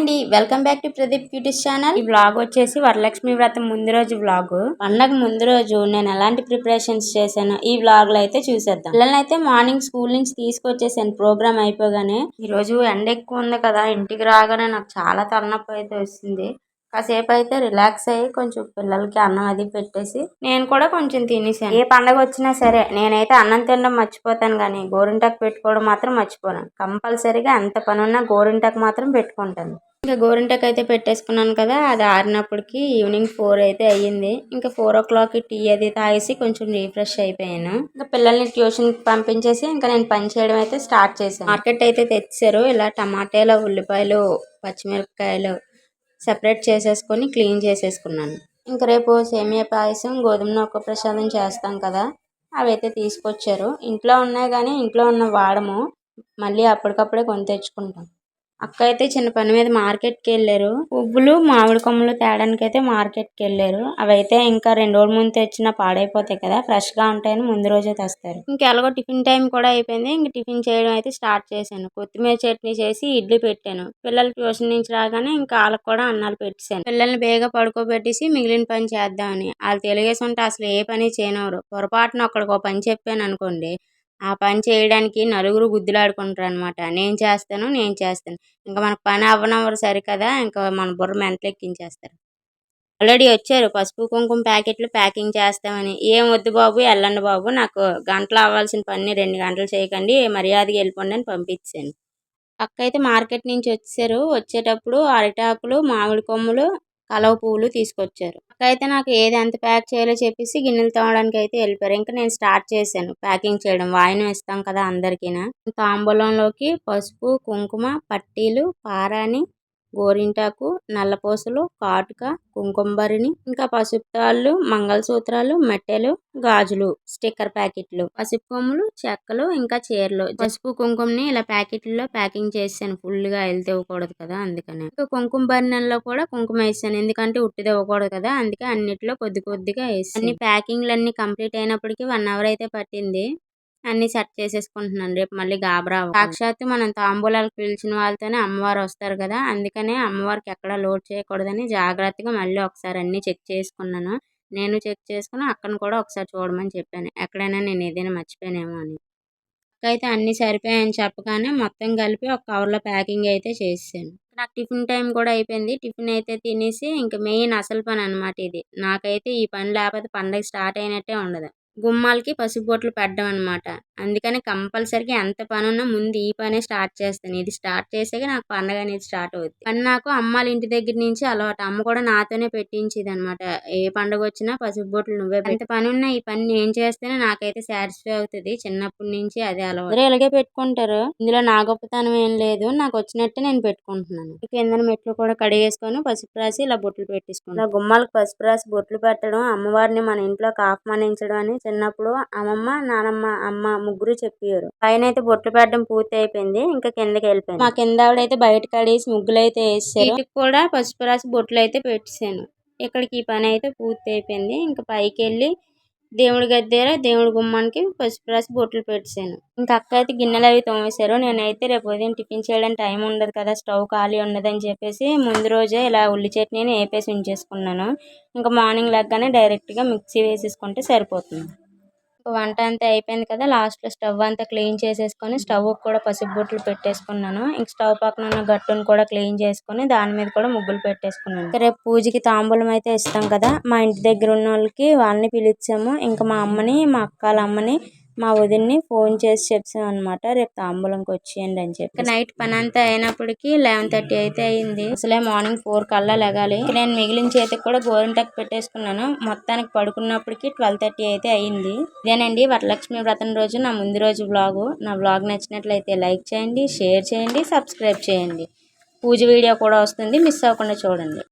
అండి. Welcome back to Pradeep beauties channel ఈ blog వచ్చేసి వరలక్ష్మి వ్రతం ముందు రోజు బ్లాగ్ పండగ ముందు రోజు నేను ఎలాంటి ప్రిపరేషన్స్ చేశాను ఈ బ్లాగ్లో అయితే చూసేద్దాం. పిల్లల్ని అయితే మార్నింగ్ స్కూల్ నుంచి తీసుకొచ్చేసాను. ప్రోగ్రామ్ అయిపోగానే. ఈ రోజు ఎండ ఎక్కువ ఉంది కదా ఇంటికి రాగానే నాకు చాలా తలనొప్పి అయితే వస్తుంది. కాసేపు అయితే రిలాక్స్ అయ్యి కొంచెం పిల్లలకి అన్నం అది పెట్టేసి నేను కూడా కొంచెం తినేసాను. ఏ పండగ వచ్చినా సరే నేనైతే అన్నం తినడం మర్చిపోతాను కానీ గోరింటాకు పెట్టుకోవడం మాత్రం మర్చిపోను. కంపల్సరీగా ఎంత పని ఉన్నా గోరింటాకు మాత్రం పెట్టుకుంటాను. ఇంకా గోరింటాకు అయితే పెట్టేసుకున్నాను కదా అది ఆరినప్పటికి ఈవినింగ్ ఫోర్ అయితే అయ్యింది. ఇంకా ఫోర్ ఓ క్లాక్ టీ అది తాగేసి కొంచెం రీఫ్రెష్ అయిపోయాను. ఇంకా పిల్లల్ని ట్యూషన్ పంపించేసి ఇంకా నేను పని చేయడం అయితే స్టార్ట్ చేశాను. మార్కెట్ అయితే తెచ్చారు. ఇలా టమాటాలు ఉల్లిపాయలు పచ్చిమిరపకాయలు సెపరేట్ చేసేసుకొని క్లీన్ చేసేసుకున్నాను. ఇంక రేపు సేమియా పాయసం గోధుమ నూక ప్రసాదం చేస్తాం కదా అవైతే తీసుకొచ్చారు. ఇంట్లో ఉన్నాయి కానీ ఇంట్లో ఉన్న వాడము మళ్ళీ అప్పటికప్పుడే కొని తెచ్చుకుంటాం. అక్క అయితే చిన్న పని మీద మార్కెట్కి వెళ్ళారు పువ్వులు మామిడి కొమ్మలు తేడానికి అయితే మార్కెట్కి వెళ్ళారు అవైతే ఇంకా రెండు రోజుల ముందు తెచ్చినా పాడైపోతాయి కదా ఫ్రెష్గా ఉంటాయని ముందు రోజే తెస్తారు. ఇంకెలాగో టిఫిన్ టైం కూడా అయిపోయింది. ఇంక టిఫిన్ చేయడం అయితే స్టార్ట్ చేశాను. కొత్తిమీర చట్నీ చేసి ఇడ్లీ పెట్టాను. పిల్లలు ట్యూషన్ నుంచి రాగానే ఇంకా వాళ్ళకి కూడా అన్నాలు పెట్టేశాను. పిల్లల్ని బేగా పడుకోబెట్టేసి మిగిలిన పని చేద్దామని. వాళ్ళు తెలిగేసి ఉంటే అసలు ఏ పని చేయనవరు పొరపాటున ఒక్కడికి ఒక పని చెప్పాను అనుకోండి ఆ పని చేయడానికి నలుగురు గుద్దులాడుకుంటారు అనమాట నేను చేస్తాను నేను చేస్తాను. ఇంకా మనకు పని అవ్వనవ్వరు సరి కదా ఇంకా మన బుర్ర మెంటలు ఎక్కించేస్తారు ఆల్రెడీ వచ్చారు. పసుపు కుంకుమ ప్యాకెట్లు ప్యాకింగ్ చేస్తామని. ఏం వద్దు బాబు వెళ్ళండి బాబు నాకు గంటలు అవ్వాల్సిన పని రెండు గంటలు చేయకండి మర్యాదగా వెళ్ళిపోండి అని పంపించాను. పక్క అయితే మార్కెట్ నుంచి వచ్చారు. వచ్చేటప్పుడు అరిటాకులు మామిడి కొమ్ములు కలవ పువ్వులు తీసుకొచ్చారు. అయితే నాకు ఏది ఎంత ప్యాక్ చేయాలో చెప్పేసి గిన్నెలు తోమడానికి అయితే వెళ్ళిపోయారు. ఇంకా నేను స్టార్ట్ చేశాను ప్యాకింగ్ చేయడం. వాయినం ఇస్తాం కదా అందరికీనా. తాంబూలంలోకి పసుపు కుంకుమ పట్టీలు పారాని గోరింటాకు నల్లపూసలు కాటుక కుంకుంబరిని ఇంకా పసుపు తాళ్ళు మంగళసూత్రాలు మెట్టెలు గాజులు స్టిక్కర్ ప్యాకెట్లు పసుపు కొమ్ములు చెక్కలు ఇంకా చీరలు. పసుపు కుంకుమని ఇలా ప్యాకెట్లలో ప్యాకింగ్ చేసాను ఫుల్గా వెళ్తే ఇవ్వకూడదు కదా అందుకని. ఇంకా కుంకుమ బరినెల్లో కూడా కుంకుమ వేసాను. ఎందుకంటే ఉట్టిది ఇవ్వకూడదు కదా అందుకే అన్నిట్లో కొద్ది కొద్దిగా వేసాను. అన్ని ప్యాకింగ్లు అన్ని కంప్లీట్ అయినప్పటికీ వన్ అవర్ అయితే పట్టింది. అన్ని సెట్ చేసేసుకుంటున్నాను. రేపు మళ్ళీ గాబరా సాక్షాత్తు మనం తాంబూలాలకు పిలిచిన వాళ్ళతోనే అమ్మవారు వస్తారు కదా. అందుకనే అమ్మవారికి ఎక్కడ లోడ్ చేయకూడదని జాగ్రత్తగా మళ్ళీ ఒకసారి అన్ని చెక్ చేసుకున్నాను. నేను చెక్ చేసుకుని అక్కను కూడా ఒకసారి చూడమని చెప్పాను. ఎక్కడైనా నేను ఏదైనా మర్చిపోయానేమో అని. అయితే అన్ని సరిపోయాయని చెప్పగానే మొత్తం కలిపి ఒక కవర్లో ప్యాకింగ్ అయితే చేసాను నాకు టిఫిన్ టైం కూడా అయిపోయింది. టిఫిన్ అయితే తినేసి ఇంకా మెయిన్ అసలు పని అనమాట ఇది. నాకైతే ఈ పని లేకపోతే పండగ స్టార్ట్ అయినట్టే ఉండదు. గుమ్మాలకి పసుపు బొట్లు పెట్టడం అనమాట అందుకని కంపల్సరీగా ఎంత పని ఉన్నా ముందు ఈ పనే స్టార్ట్ చేస్తాను. ఇది స్టార్ట్ చేసాక నాకు పండగ అనేది స్టార్ట్ అవుతుంది కానీ నాకు అమ్మాల ఇంటి దగ్గర నుంచి అలవాటు. అమ్మ కూడా నాతోనే పెట్టించేది అనమాట ఏ పండగ వచ్చినా పసుపు బొట్లు నువ్వే ఎంత పని ఉన్నా ఈ పని నేను చేస్తేనే నాకైతే సాటిస్ఫై అవుతుంది. చిన్నప్పటి నుంచి అదే అలవాటు. ఇలాగే పెట్టుకుంటారు. ఇందులో నా గొప్పతనం ఏం లేదు. నాకు వచ్చినట్టే నేను పెట్టుకుంటున్నాను. కింద మెట్లు కూడా కడిగేసుకొని పసుపు రాసి ఇలా బొట్లు పెట్టేసుకుంటాను. గుమ్మాలకు పసుపు రాసి బొట్లు పెట్టడం అమ్మవారిని మన ఇంట్లోకి ఆహ్వానించడం అని చిన్నప్పుడు అమ్మమ్మ నానమ్మ అమ్మ ముగ్గురు చెప్పారు పైన అయితే బొట్లు పెట్టడం పూర్తి అయిపోయింది. ఇంకా కిందకి వెళ్ళిపోయింది. మా కింద ఆవిడైతే బయట కడేసి ముగ్గులు అయితే వేసారు వీటికి కూడా పసుపు రాసి బొట్లు అయితే పెట్టేశాను. ఇక్కడికి ఈ పని అయితే పూర్తి అయిపోయింది. ఇంకా పైకి వెళ్ళి దేవుడి దగ్గర దేవుడి గుమ్మానికి పసుపు రాసి బొట్లు పెట్టాను ఇంకా అక్క అయితే గిన్నెలు అవి తోమేశారు. నేనైతే రేపు ఉదయం టిఫిన్ చేయడానికి టైం ఉండదు కదా స్టవ్ ఖాళీ ఉండదని చెప్పేసి ముందు రోజే ఇలా ఉల్లి చట్నీని వేపేసి ఉంచేసుకున్నాను. ఇంకా మార్నింగ్ లెగ్గానే డైరెక్ట్గా మిక్సీ వేసేసుకుంటే సరిపోతుంది. వంట అంతా అయిపోయింది కదా లాస్ట్లో స్టవ్ అంతా క్లీన్ చేసేసుకొని స్టవ్ కూడా పసుపు బొట్లు పెట్టేసుకున్నాను. ఇంక స్టవ్ పక్కన ఉన్న గట్టును కూడా క్లీన్ చేసుకొని దాని మీద కూడా ముగ్గులు పెట్టేసుకున్నాను. రేపు పూజకి తాంబూలం అయితే ఇస్తాం కదా మా ఇంటి దగ్గర ఉన్న వాళ్ళకి వాళ్ళని పిలిచాము ఇంకా మా అమ్మని మా అక్కల అమ్మని మా వదిన్ని ఫోన్ చేసి చెప్పాను అనమాట రేపు తాంబూలంకి వచ్చేయండి అని చెప్పి నైట్ పని అంతా అయినప్పటికీ లెవెన్ థర్టీ అయితే అయింది. అసలే మార్నింగ్ ఫోర్ కల్లా లెగాలి. నేను మిగిలిన చేతికి కూడా గోరింటకు పెట్టేసుకున్నాను. మొత్తానికి పడుకున్నప్పటికి ట్వెల్వ్ థర్టీ అయితే అయింది. ఇదేనండి వరలక్ష్మి వ్రతం రోజు నా ముందు రోజు బ్లాగు నా బ్లాగ్ నచ్చినట్లయితే లైక్ చేయండి షేర్ చేయండి సబ్స్క్రైబ్ చేయండి. పూజ వీడియో కూడా వస్తుంది మిస్ అవ్వకుండా చూడండి.